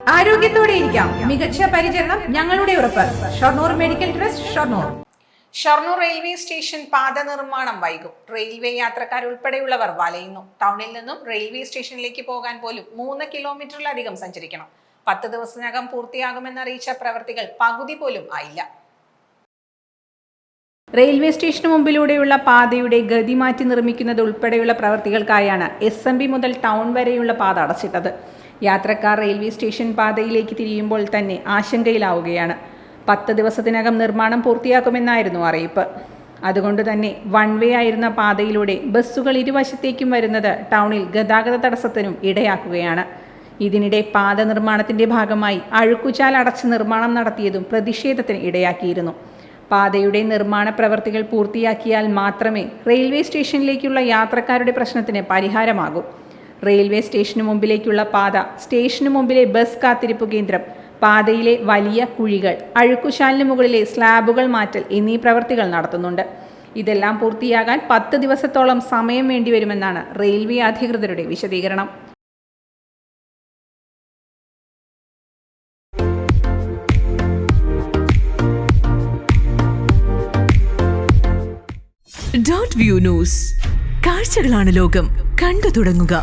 ആരോഗ്യത്തോടെ ഇരിക്കാം. മികച്ച പരിചരണം ഞങ്ങളുടെ ഉറപ്പ്. Shoranur medical trust Shoranur. Shoranur railway station പാത നിർമ്മാണം വൈകും. റെയിൽവേ യാത്രക്കാർ ഉൾപ്പെടെയുള്ളവർ വലയുന്നു. ടൗണിൽ നിന്നും റെയിൽവേ സ്റ്റേഷനിലേക്ക് പോകാൻ പോലും മൂന്ന് കിലോമീറ്ററിലധികം സഞ്ചരിക്കണം. പത്ത് ദിവസത്തിനകം പൂർത്തിയാകുമെന്നറിയിച്ച പ്രവർത്തികൾ പകുതി പോലും ആയില്ല. റെയിൽവേ സ്റ്റേഷന് മുമ്പിലൂടെയുള്ള പാതയുടെ ഗതി മാറ്റി നിർമ്മിക്കുന്നത് ഉൾപ്പെടെയുള്ള പ്രവർത്തികൾക്കായാണ് എസ് എം ബി മുതൽ ടൗൺ വരെയുള്ള പാത അടച്ചിട്ടത്. യാത്രക്കാർ റെയിൽവേ സ്റ്റേഷൻ പാതയിലേക്ക് തിരിയുമ്പോൾ തന്നെ ആശങ്കയിലാവുകയാണ്. പത്ത് ദിവസത്തിനകം നിർമ്മാണം പൂർത്തിയാക്കുമെന്നായിരുന്നു അറിയിപ്പ്. അതുകൊണ്ട് തന്നെ വൺ വേ ആയിരുന്ന പാതയിലൂടെ ബസ്സുകൾ ഇരുവശത്തേക്കും വരുന്നത് ടൗണിൽ ഗതാഗത തടസ്സത്തിനും ഇടയാക്കുകയാണ്. ഇതിനിടെ പാത നിർമ്മാണത്തിന്റെ ഭാഗമായി അഴുക്കുചാൽ അടച്ച് നിർമ്മാണം നടത്തിയതും പ്രതിഷേധത്തിന് ഇടയാക്കിയിരുന്നു. പാതയുടെ നിർമ്മാണ പ്രവർത്തികൾ പൂർത്തിയാക്കിയാൽ മാത്രമേ റെയിൽവേ സ്റ്റേഷനിലേക്കുള്ള യാത്രക്കാരുടെ പ്രശ്നത്തിന് പരിഹാരമാകൂ. റെയിൽവേ സ്റ്റേഷന് മുമ്പിലേക്കുള്ള പാത സ്റ്റേഷന് മുമ്പിലെ ബസ് കാത്തിരിപ്പ് കേന്ദ്രം പാതയിലെ വലിയ കുഴികൾ അഴുക്കുശാലിന് മുകളിലെ സ്ലാബുകൾ മാറ്റൽ എന്നീ പ്രവർത്തികൾ നടത്തുന്നുണ്ട്. ഇതെല്ലാം പൂർത്തിയാകാൻ പത്ത് ദിവസത്തോളം സമയം വേണ്ടിവരുമെന്നാണ് റെയിൽവേ അധികൃതരുടെ വിശദീകരണം. ഡോട്ട് വ്യൂ ന്യൂസ് കാഴ്ചകളാണ് ലോകം. കണ്ടു തുടങ്ങുക.